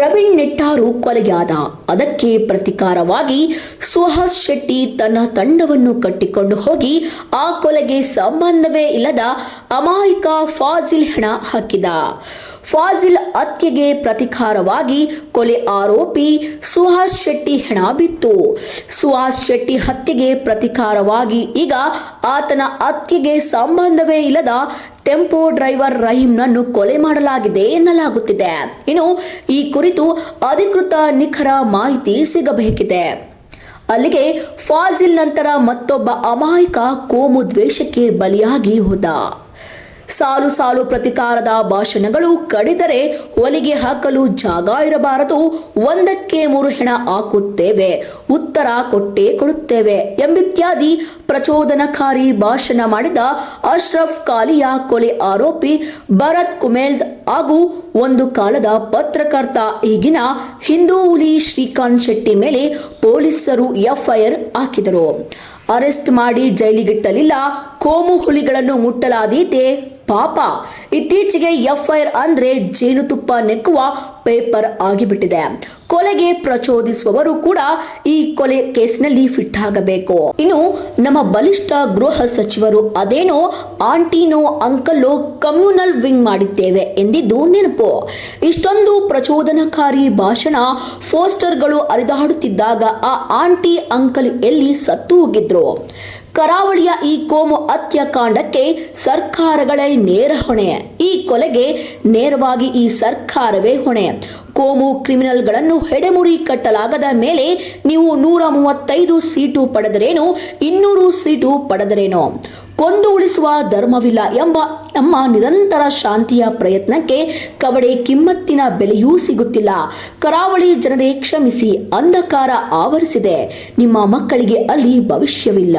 ಪ್ರವೀಣ್ ನೆಟ್ಟಾರು ಕೊಲೆಯಾದ. ಅದಕ್ಕೆ ಪ್ರತಿಕಾರವಾಗಿ ಸುಹಾಸ್ ಶೆಟ್ಟಿ ತನ್ನ ತಂಡವನ್ನು ಕಟ್ಟಿಕೊಂಡು ಹೋಗಿ ಆ ಕೊಲೆಗೆ ಸಂಬಂಧವೇ ಇಲ್ಲದ ಅಮಾಯಕ ಫಾಜಿಲ್ ಹೆಣ ಹಾಕಿದ. ಫಾಜಿಲ್ ಹತ್ಯೆಗೆ ಪ್ರತಿಕಾರವಾಗಿ ಕೊಲೆ ಆರೋಪಿ ಸುಹಾಸ್ ಶೆಟ್ಟಿ ಹೆಣ ಬಿತ್ತು. ಸುಹಾಸ್ ಶೆಟ್ಟಿ ಹತ್ಯೆಗೆ ಪ್ರತಿಕಾರವಾಗಿ ಈಗ ಆತನ ಹತ್ಯೆಗೆ ಸಂಬಂಧವೇ ಇಲ್ಲದ ಟೆಂಪೋ ಡ್ರೈವರ್ ರಹೀಂನನ್ನು ಕೊಲೆ ಮಾಡಲಾಗಿದೆ ಎನ್ನಲಾಗುತ್ತಿದೆ. ಇನ್ನು ಈ ಕುರಿತು ಅಧಿಕೃತ ನಿಖರ ಮಾಹಿತಿ ಸಿಗಬೇಕಿದೆ. ಅಲ್ಲಿಗೆ ಫಾಜಿಲ್ ನಂತರ ಮತ್ತೊಬ್ಬ ಅಮಾಯಕ ಕೋಮು ದ್ವೇಷಕ್ಕೆ ಬಲಿಯಾಗಿ ಹೋದ. ಸಾಲು ಸಾಲು ಪ್ರತಿಕಾರದ ಭಾಷಣಗಳು ಕಡಿದರೆ ಹೊಲಿಗೆ ಹಾಕಲು ಜಾಗ ಇರಬಾರದು. ಒಂದಕ್ಕೆ ಮೂರು ಹೆಣ ಹಾಕುತ್ತೇವೆ, ಉತ್ತರ ಕೊಟ್ಟೇ ಕೊಡುತ್ತೇವೆ ಎಂಬಿತ್ಯಾದಿ ಪ್ರಚೋದನಕಾರಿ ಭಾಷಣ ಮಾಡಿದ ಅಶ್ರಫ್ ಕಾಲಿಯ ಕೊಲೆ ಆರೋಪಿ ಭರತ್ ಕುಮೇಲ್ ಹಾಗೂ ಒಂದು ಕಾಲದ ಪತ್ರಕರ್ತ. ಈಗಿನ ಹಿಂದೂ ಹುಲಿ ಶ್ರೀಕಾಂತ್ ಶೆಟ್ಟಿ ಮೇಲೆ ಪೊಲೀಸರು ಎಫ್ಐಆರ್ ಹಾಕಿದರು. ಅರೆಸ್ಟ್ ಮಾಡಿ ಜೈಲಿಗಿಟ್ಟಲಿಲ್ಲ, ಕೋಮು ಹುಲಿಗಳನ್ನು ಮುಟ್ಟಲಾದೀತೆ. ಪಾಪ. ಇತ್ತೀಚೆಗೆ ಎಫ್ಐಆರ್ ಅಂದ್ರೆ ಜೇನುತುಪ್ಪ ನೆಕ್ಕುವ ಪೇಪರ್ ಆಗಿಬಿಟ್ಟಿದೆ. ಕೊಲೆಗೆ ಪ್ರಚೋದಿಸುವವರು ಕೂಡ ಈ ಕೊಲೆ ಕೇಸಿನಲ್ಲಿ ಫಿಟ್ ಆಗಬೇಕು ಇನ್ನು ನಮ್ಮ ಬಲಿಷ್ಠ ಗೃಹ ಸಚಿವರು ಅದೇನೋ ಆಂಟಿನೋ ಅಂಕಲ್ಲೋ ಕಮ್ಯುನಲ್ ವಿಂಗ್ ಮಾಡಿದ್ದೇವೆ ಎಂದಿದ್ದು ನೆನಪು. ಇಷ್ಟೊಂದು ಪ್ರಚೋದನಕಾರಿ ಭಾಷಣ ಪೋಸ್ಟರ್ಗಳು ಹರಿದಾಡುತ್ತಿದ್ದಾಗ ಆ ಆಂಟಿ ಅಂಕಲ್ ಎಲ್ಲಿ ಸತ್ತು ಹೋಗಿದ್ರು. ಕರಾವಳಿಯ ಈ ಕೋಮು ಹತ್ಯಾಕಾಂಡಕ್ಕೆ ಸರ್ಕಾರಗಳೇ ನೇರ ಹೊಣೆ. ಈ ಕೊಲೆಗೆ ನೇರವಾಗಿ ಈ ಸರ್ಕಾರವೇ ಹೊಣೆ. ಕೋಮು ಕ್ರಿಮಿನಲ್ಗಳನ್ನು ಹೆಡೆಮುರಿ ಕಟ್ಟಲಾಗದ ಮೇಲೆ ನೀವು ನೂರ ಮೂವತ್ತೈದು ಸೀಟು ಪಡೆದರೇನು? ಇನ್ನೂರು ಸೀಟು ಪಡೆದರೇನೋ? ಕೊಂದು ಉಳಿಸುವ ಧರ್ಮವಿಲ್ಲ ಎಂಬ ನಮ್ಮ ನಿರಂತರ ಶಾಂತಿಯ ಪ್ರಯತ್ನಕ್ಕೆ ಕವಡೆ ಕಿಮ್ಮತ್ತಿನ ಬೆಲೆಯೂ ಸಿಗುತ್ತಿಲ್ಲ. ಕರಾವಳಿ ಜನರೇ ಕ್ಷಮಿಸಿ, ಅಂಧಕಾರ ಆವರಿಸಿದೆ. ನಿಮ್ಮ ಮಕ್ಕಳಿಗೆ ಅಲ್ಲಿ ಭವಿಷ್ಯವಿಲ್ಲ.